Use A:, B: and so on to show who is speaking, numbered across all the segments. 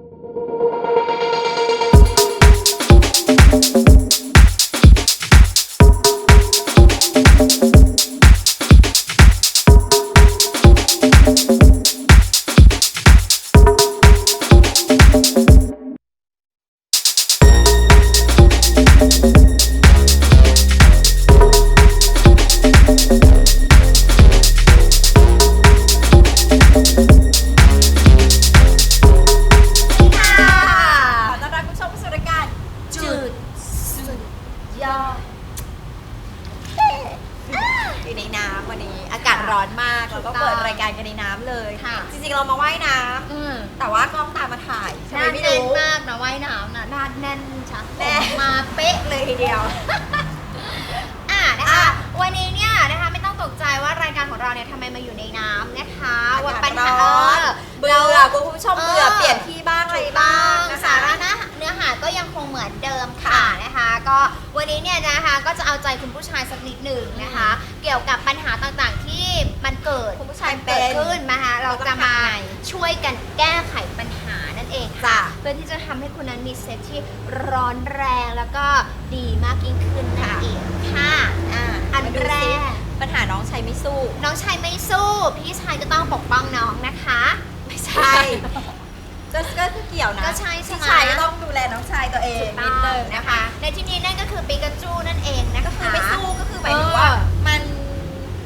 A: ค่ การกันในน้ำเลย
B: ค่ะ
A: จริงๆเรามาว่ายน้ำ
B: อืม
A: แต่ว่ากล้องตามมาถ่ายทำ
B: ห
A: ไม
B: น้า
A: ไม่
B: แน่น
A: รู้
B: มากนะว่ายน้ำน่ะหน้าแน่นชัด
A: แน่
B: มาเป๊ะ
A: เลยทีเดียว
B: อะนะคะ
A: อะ
B: วันนี้เนี่ยนะคะไม่ต้องตกใจว่ารายการของเราเนี่ยทำไมมาอยู่ในน้ำนะคะ
A: อากาศ
B: ว่าปัญหา
A: ร้อน
B: เออ
A: เบื่อคุณผู้ชมเบื่อเปลี่ยนที่บ้างอะไร
B: ถูก
A: บ้า
B: ต้องง
A: นะคะ
B: สาระนะเนื้อหาก็ยังคงเหมือนเดิมค่ะนะคะ ก็วันนี้เนี่ยนะคะก็จะเอาใจคุณผู้ชายสักนิดหนึ่งนะคะ เกี่ยวกับปัญหาต่างๆที่ มันเกิด
A: คุณผู้ชาย
B: เกิด
A: เป็น
B: ขึ้นนะคะเราจะมา
A: แล้วก็ทำไง
B: ช่วยกันแก้ไขปัญหานั่นเองค่ะ
A: จ้ะ
B: เพื่อที่จะทำให้คุณนั้นมีเซ็กที่ร้อนแรงแล้วก็ดีมากยิ่งขึ้นนั่นเองค่ะ
A: อะ
B: อัน
A: มาดู
B: แร
A: สิ
B: ก
A: ปัญหาน้องชายไม่สู้
B: น้องชายไม่สู้ พี่ชายก็ต้องปกป้องน้องนะคะ
A: ไม่ใช่ ก็ก็คือเกี่ยวนะ
B: ก็ใช่ใช่ไหม
A: พี่ชายก็ต้องดูแลน้องชายตัวเอง
B: ถูก
A: นิ
B: ต้
A: ด
B: อง
A: นึง
B: นะ
A: นะคะ
B: คะ ในที่นี้นั่นก็คือปิกาจูนั่นเองนะคะ
A: ก็คือไม่สู้ก็คือหมายถึงว่า
B: เออ
A: มัน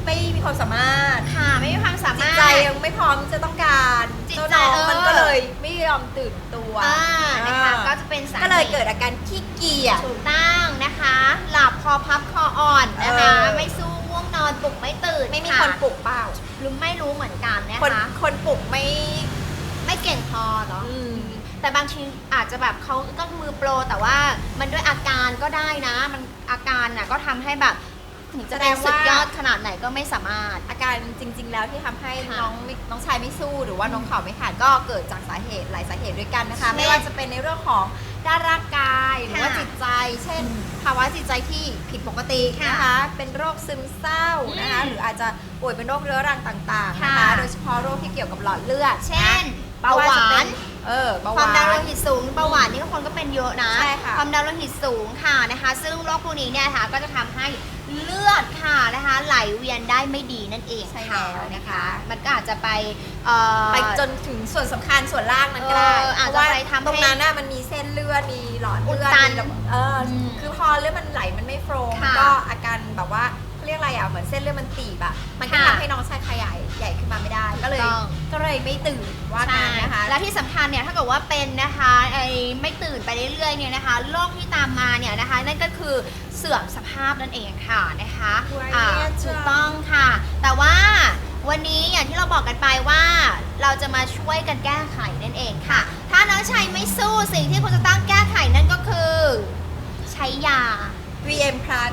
A: ไม่มีความสามารถ
B: ค่ะไม่มีความสา
A: จิต
B: มารถ
A: ใจยังไม่พร้อมจะต้องการ
B: จิต
A: เจ้า
B: ใจ
A: น้อง
B: เออ
A: มันก็เลยไม่ยอมตื่นตัว
B: อ่านะคะ
A: อ่า
B: ก็จะเป็นสาหตุ
A: ก็เลยเกิดอาการขี้เกียจ
B: ถูกต้องนะคะ หลับคอพับคออ่อนนะคะ
A: เออ
B: ไม่สู้ง่วงนอนปลุกไม่ตื่น
A: ไม่มีะคนปลุกเปล่า
B: หรือไม่รู้เหมือนกันนะ
A: คน
B: คะ
A: คนปลุกไม่
B: ไม่เก่งพอเหรอ
A: อืม
B: แต่บางทีอาจจะแบบเขาก็มือโปรแต่ว่ามันด้วยอาการก็ได้นะ มันอาการน่ะก็ทำให้แบบ ถึงจะเป็นสุดยอดขนาดไหนก็ไม่สามารถ
A: อาการจริง ๆ แล้วที่ทำให้
B: ค่ะ
A: น้องไม่น้องชายไม่สู้หรือว่าน้องเขาไม่ขาดก็เกิดจากสาเหตุหลายสาเหตุด้วยกันนะคะ
B: เช่น
A: ไม่ว่าจะเป็นในเรื่องของด้านร่างกายหรือว่า
B: ค่ะ
A: จิตใจ เช่น ภาวะจิตใจที่ผิดปกติ
B: ค่ะ
A: นะคะ เป็นโรคซึมเศร้านะคะ
B: อืม
A: หรืออาจจะป่วยเป็นโรคเรื้อรังต่างๆนะคะ
B: ค่ะ
A: โดยเฉพาะโรคที่เกี่ยวกับหลอดเลือด
B: เช่น
A: นะ
B: เบาหวาน
A: เออเบาห
B: ความ
A: วาน
B: ดันโลหิตสูงเบาหวานนี่ก็คนก็เป็นเยอะนะ
A: ใช่ค่ะ
B: ความดันโลหิตสูงค่ะนะคะ ซึ่งโรคพวกนี้เนี่ยนะคะก็จะทำให้ เลือดค่ะนะคะไหลเวียนได้ไม่ดีนั่นเอง
A: ใช่
B: ค่ะ
A: แล้ว นะคะ
B: มันก็อาจจะไปเอ่อ
A: ไปจนถึงส่วนสำคัญส่วนล่างนั้นก็ได้
B: เอออาจ
A: เพราะว่า
B: จะไปทำให้
A: ตรงนั้นน่ะมันมีเส้นเลือดมีหลอด
B: อุ
A: เลื
B: ด
A: อด
B: ตัน
A: มีระบบเอออ
B: ม
A: คือพอเลือดมันไหลมันไม่โฟล์
B: ค่ะ
A: มันก็อาการแบบว่าเขาเรียกอะไรอะเหมือนเส้นเลือดมันตีบอะมันก็
B: ค่ะ
A: ทำให้น้องชายขยายใหญ่ขึ้นมาไม่ได้ ก็เลย
B: ถูกต้อง
A: ก็เลยไม่ตื่นว่างั้นนะคะ
B: และที่สำคัญเนี่ยถ้าเกิดว่าเป็นนะคะไอ้ไม่ตื่นไปเรื่อยๆเนี่ยนะคะโรคที่ตามมาเนี่ยนะคะ นั่นก็คือ เสื่อมสภาพนั่นเองค่ะนะคะ
A: ไว้
B: อ่า
A: เนี่ยจ้ะ
B: ถูกต้องค่ะ แต่ว่าวันนี้อย่างที่เราบอกกันไปว่าเราจะมาช่วยกันแก้ไขนั่นเองค่ะ ถ้าน้องชัยไม่สู้สิ่งที่คุณจะต้องแก้ไขนั่นก็คือ ใช้ยา
A: VM plus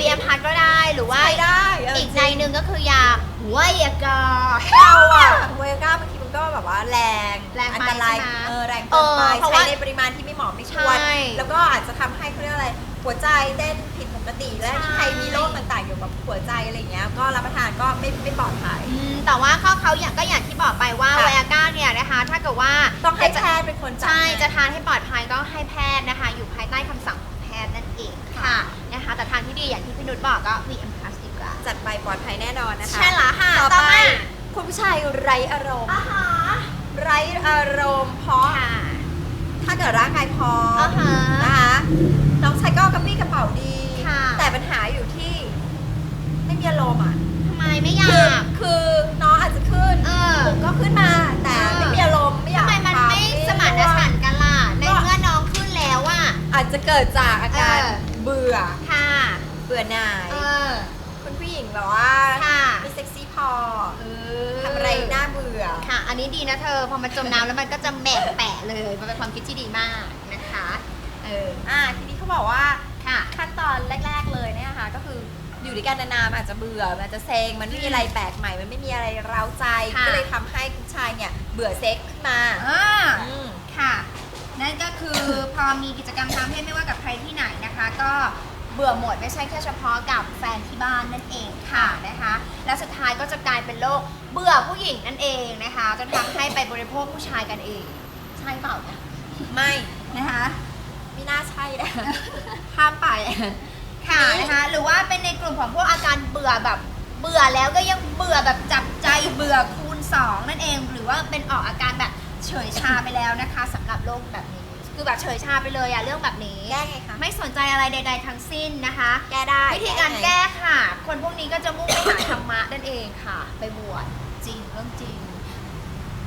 B: VM พัดก็ได้หรือว่า
A: ใช้ได้เอี
B: กในหนึ่งก็คือยาไวยากา
A: เราอะเวก้าบางทีมันก็แบบว่าแรง
B: แรงไป
A: อันตราย
B: ใช่ไหม
A: เออแรงเกินไป
B: เออเพราะ
A: ใช้
B: ว่า
A: ในปริมาณที่ไม่เหมาะไม่ควร
B: ใช่
A: แล้วก็อาจจะทำให้เขาเรียกอะไร หัวใจเต้นผิดปกติและ
B: ใช่
A: ใครมีโรคต่างๆเกี่ยวกับหัวใจอะไรอย่างเงี้ยก็รับประทานก็ไม่ไม่ปลอดภัย
B: อืมแต่ว่าเขาเขาอย่างก็อย่างที่บอกไปว่า
A: ค่ะ
B: ไวอาก้าเนี่ยนะคะ ถ้าเกิดว่า
A: ต้องให้
B: จะ
A: แพทย์เป็นคนจัด
B: ใช่
A: ให้
B: จะทานให้ปลอดภัยก็ให้แพทย์นะคะ อยู่ภายใต้คำสั่งของแพทย์นั่นเองค่ะนะคะ แต่ทางที่ดีอย่างที่พี่นุชบอกก็ VM Plus ดีกว่า
A: จัดไปปลอดภัยแน่นอนนะคะ
B: ใช่ละค่ะ
A: ต่อ
B: ต่อ
A: ไป
B: มา
A: คุณผู้ชายไร้อารมณ์
B: อาหาร
A: ไร้อารมณ์เพราะ
B: ค่ะ
A: ถ้าเกิดร่างกายพร้อม
B: อ่าฮะ
A: นะคะน้องชายก็กระปรี้กระเป๋าดี
B: ค่ะ
A: แต่ปัญหาอยู่ที่ ไม่มีอารมณ์อะ
B: ทำไมไม่อยา
A: คือก คือน้องอาจจะขึ้น
B: เออ
A: ผมก็ขึ้นมาแต่
B: เออ
A: ไม่มีอารมณ์ไม่อยา
B: ทำ
A: ก
B: ไมมัน
A: ทำ
B: ไม่สมานฉันท์กันล่ะ ในเมื่อน้องขึ้นแล้วอะ
A: อาจจะเกิดจากอาการ
B: เออ
A: เบื่อ
B: ค่ะ
A: เบื่อหน่าย
B: เออ
A: คุณผู้หญิงแบบว่า
B: ค่ะ
A: ไม่เซ็กซี่พอ
B: เออ
A: ทำอะไรน่าเบื่อ
B: ค่ะ อั นนี้ดีนะเธอ พอมันจมน้ำแล้วมันก็จะแหม่แปะเลย มันเป็นความคิดที่ดีมากนะคะ เออ
A: อ่าทีนี้เขาบอกว่า
B: ค่ะ
A: ขั้นตอนแรก ๆเลยเนี่ยค่ะ ก็คืออยู่ด้วยกันนานๆมันอาจจะเบื่อ มันอาจจะเซ็ง มันไม่มีอะไรแปลกใหม่ มันไม่มีอะไรเร้าใจ
B: ค่ะ
A: ก็เลยทำให้คุณชายเนี่ยเบื่อเซ็กขึ้นมา
B: อ่า
A: อืม
B: ค่ะ นั่นก็คือ พอมีกิจกรรมทางเพศไม่ว่ากับใครที่ไหนนะคะ ก็ เบื่อหมดไม่ใช่แค่เฉพาะกับแฟนที่บ้านนั่นเองค่ะนะคะ และสุดท้ายก็จะกลายเป็นโรคเบื่อผู้หญิงนั่นเองนะคะจนทำให้ไปบริโภคผู้ชายกันเอง
A: ใช่
B: ช่เปล่าเนี่ย
A: ไม่
B: นะคะ
A: ไม่น่าใช่นะห้ามไป
B: ค่ะนะคะหรือว่าเป็นในกลุ่มของพวกอาการเบื่อแบบเบื่อแล้วก็ยังเบื่อแบบจับใจเบื่อคูณ 2 นั่นเอง หรือว่าเป็นออกอาการแบบเฉยชาไปแล้วนะคะสำหรับโรคแบบนี้ คือแบบเฉยชาไปเลยอะเรื่องแบบนี้
A: แก้ไงคะ
B: ไม่สนใจอะไรใด ๆ ทั้งสิ้นนะคะ
A: แก้ได้
B: วิธีการ
A: ไง
B: แก้ค่ะ คนพวกนี้ก็จะมุ่งไปหาธรรมะนั่นเองค่ะ ไปบวชจริงเรื่องจริง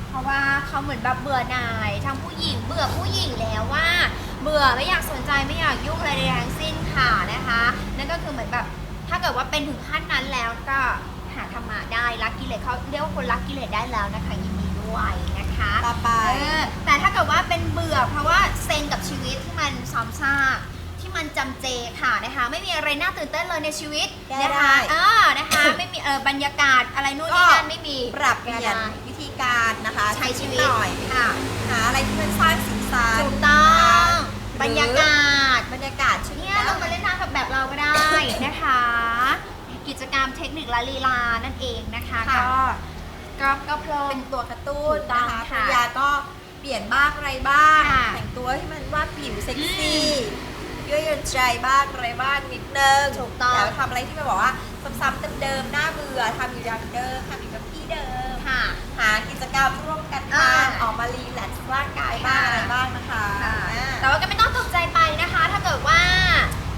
B: เพราะว่าเขาเหมือนแบบเบื่อหน่ายทั้งผู้หญิงเบื่อผู้หญิงแล้วว่า เบื่อไม่อยากสนใจไม่อยากยุ่งอะไรใดๆทั้งสิ้นค่ะนะคะ นั่นก็คือเหมือนแบบถ้าเกิดว่าเป็นถึงขั้นนั้นแล้วก็หาธรรมะได้รักกิเลสเขาเรียกว่าคนรักกิเลสได้แล้วนะคะยินดีด้วยนะคะ
A: ต่อไป
B: เออแต่ถ้าเกิดว่าเป็นเบื่อเพราะว่าเซ็งกับ ชีวิตที่มันซ้ำซากที่มันจำเจค่ะนะคะ ไม่มีอะไรน่าตื่นเต้นเลยในชีวิต
A: แก้
B: นะ
A: ได้
B: คะเออนะคะ ไม่มีเออบรรยากาศอะไรนู่นนี่นั่นไม่มี
A: ปรับเปลี่ยน
B: แก้ได้
A: วิธีการนะคะ
B: ใช้ชีวิต
A: หน่อย
B: ค่ะ
A: หาอะไรที่มันสร้างสีสัน
B: ถูกต้อง
A: นะคะ
B: บรรยากาศ
A: บรรยากาศชุด
B: เนี่
A: นี้
B: ยลงมาเล่นน้ำกับแบบเราก็ได้นะคะ กิจกรรมเทคนิคและลีลานั่นเองนะคะ
A: ค่ะ
B: ก็ก็ก็เพลิน
A: เป็นตัวกระตุ้น
B: ถูกต้อง
A: นะคะภร
B: ค่ะ
A: รยาก็เป ลี่ยนบ้างอะไรบ้าง
B: ค่ะ
A: แต่งตัวให้มันว่าผิวเซ็กซี่ยั่วยวนใจบ้างอะไรบ้างนิดนึง
B: ถูกต้อง
A: แล้วทำอะไรที่มันบอกว่าซ้ำๆเดิมๆน่าเบื่อทำอยู่อย่างเดิมทำอยู่กับที่เดิม
B: ค่ะ
A: หากิจกรรมร่วมกัน
B: อ่า
A: ทำออกมารีแลกซ์ร่างกายบ้าง
B: ค่ะ
A: อะไรบ้างนะคะ
B: แต่ว่าก็ไม่ต้องตกใจไปนะคะ ถ้าเกิดว่า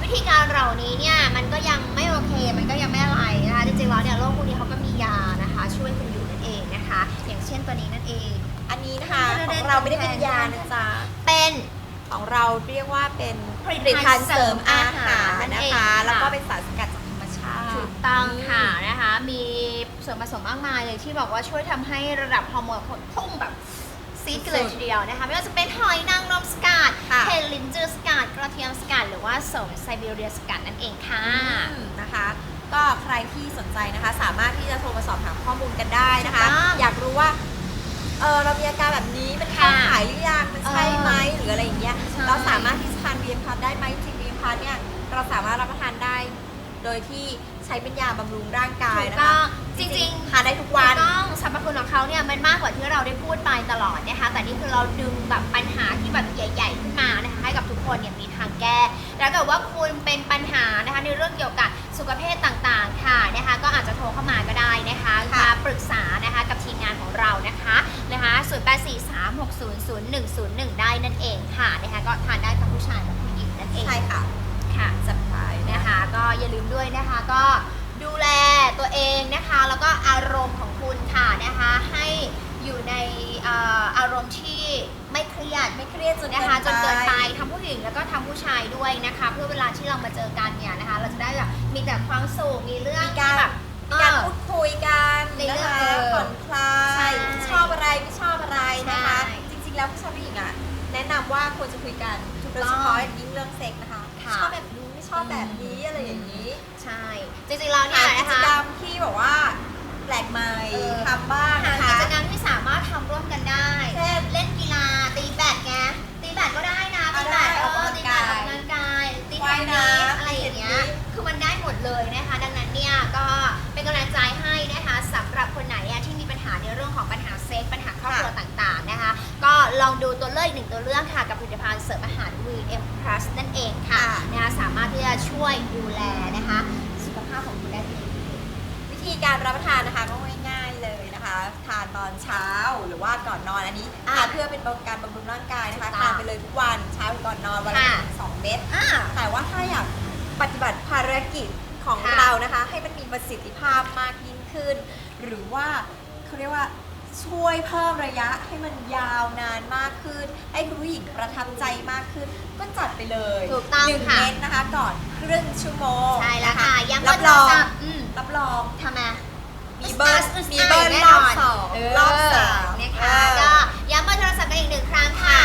B: วิธีการเหล่านี้เนี่ยมันก็ยังไม่โอเค มันก็ยังไม่อะไรนะคะจริงๆแล้วเนี่ยโรคพวกนี้เขาก็มียานะคะ ช่วยคุณอยู่นั่นเองนะคะ อย่างเช่นตัวนี้นั่นเอง
A: อันนี้นะคะของเราไม่ได้เป็นยานะจ๊ะ
B: เป็น
A: ของเราเรียกว่าเป็น
B: ผลิตภัณฑ์เสริมอาหารนั่น
A: นะ
B: เอง
A: คะ
B: ค่ะ
A: แล้วก็เป็นสารสกัดจากธรรมชาติ
B: ถูกต้องค่ะนะคะ มีส่วนผสมมากมายเลยที่บอกว่าช่วยทำให้ระดับฮอร์โมนของพุ่งแบบซีดกันเลยทีเดียวนะคะไม่ว่าจะเป็นหอยนางรมสกัด
A: ค่ะ
B: เห็ดลิ้นจือสกัดกระเทียมสกัดหรือว่าสมไซบีเรียสกัดนั่นเองค่ะ
A: อืมนะคะก็ใครที่สนใจนะคะ สามารถที่จะโทรมาสอบถามข้อมูลกันได้นะคะ
B: ถูกต้อง
A: อยากรู้ว่า เออเรามีอาการแบบนี้มันเข้า
B: ค่ะ
A: ขายหรือยังมันใช่
B: เออ
A: ไหมหรืออะไรอย่างเงี้ย
B: ใช่
A: เราสามารถที่จะทานเวียนพัดได้ไหมจริงเวียนพัดเนี่ยเราสามารถรับประทานได้ โดยที่ใช้เป็นยาบำรุงร่างกาย
B: ถูก
A: นะ
B: ต้
A: คะ
B: องจริงๆ
A: ทานได้ทุก
B: ถู
A: วั
B: ก
A: น
B: ต้องสรรพคุณของเขาเนี่ยมันมากกว่าที่เราได้พูดไปตลอดนะคะ แต่นี่คือเราดึงแบบปัญหาที่แบบใหญ่ ๆ ขึ้นมานะคะให้กับทุกคนเนี่ยมีทางแก้ แล้วถ้าเกิดว่าคุณเป็นปัญหานะคะในเรื่องเกี่ยวกับสุขภาพต่างๆ ค่ะนะคะ ก็อาจจะโทรเข้ามาก็ได้นะคะ
A: ค่ะ
B: มาปรึกษานะคะกับทีมงานของเรานะคะ นะคะ0 8 4 3 6 0 0 1 0 1 ได้นั่นเองค่ะนะคะก็ทานได้ทั้งผู้ชายและผู้หญิงนั่นเอง
A: ใช่ค่ะ
B: ค่ะ
A: จัดไปนะ
B: นะคะ ก็อย่าลืมด้วยนะคะก็ดูแลตัวเองนะคะ แล้วก็อารมณ์ของคุณค่ะนะคะ ให้อยู่ในเอ่ออารมณ์ที่ไม่เครียด
A: ไม่เครียดจน
B: นะคะจนเกินไป
A: ไป
B: ทั้งผู้หญิงแล้วก็ทั้งผู้ชายด้วยนะคะ เพื่อเวลาที่เรามาเจอกันเนี่ยนะคะ เราจะได้แบบมีแต่ความสุขมีเรื่อง
A: มีการ
B: ที่แบบ
A: มีการ
B: เออ
A: พูด ว่าควรจะคุยกัน
B: ถูก
A: โด
B: ต้
A: ย
B: อง
A: เฉพาะอย่างยิ่งเรื่องเซ็กนะคะ
B: ค่ะ
A: ชอบแบบนี้ไม่ชอบแบบนี้อะไรอย่างนี้
B: ใช่ จริงๆแล้วเนี่
A: หายกิ
B: นะ
A: จ
B: คะ
A: กรรมที่แบบว่าแปลกใหม่
B: เออ
A: ทำบ้าง
B: หา
A: นะคะ
B: กิจกรรมที่สามารถทำร่วมกันได้
A: เช่น
B: เล่น ที่จะช่วยดูแลนะคะ สุขภาพของคุณได้เป็นอย่างดี
A: วิธีการรับประทานนะคะก็ง่ายๆเลยนะคะ ทานตอนเช้าหรือว่าก่อนนอนอันนี้
B: อะ
A: ทานเพื่อเป็นการบำรุงร่างกายนะคะ
B: ถูกต้อง
A: ทานไปเลยทุกวันเช้าหรือก่อนนอนวันละ
B: ค่ะ
A: สองเม็ด
B: อ่า
A: แต่ว่าถ้าอยากปฏิบัติภารกิจของ
B: ค่ะ
A: เรานะคะ ให้มันมีประสิทธิภาพมากยิ่งขึ้น หรือว่าเขาเรียกว่า ช่วยเพิ่มระยะให้มันยาวนานมากขึ้น ให้คุณผู้หญิงประทับใจมากขึ้น ก็จัดไปเลย
B: ถูกต้อง
A: หนึ่ง
B: ค่ะ
A: เม็ดนะคะ ก่อนครึ่งชั่วโมง
B: ใช่แล้ว
A: น
B: ค่ะ ย้ำ
A: รั
B: ว่า
A: บ
B: โท
A: ร
B: ร
A: อง
B: ศัพท์อืม
A: รับรอง
B: ทำไม
A: มีเบิร์น
B: อึดอัด
A: มีเบิร์น
B: แน่
A: ร
B: น
A: อ
B: อบน
A: สอง
B: เออ
A: รอบสาม
B: นะคะ
A: เออ
B: ก็ย้ำเบอร์โทรศัพท์กันอีกหนึ่งครั้งค่ะ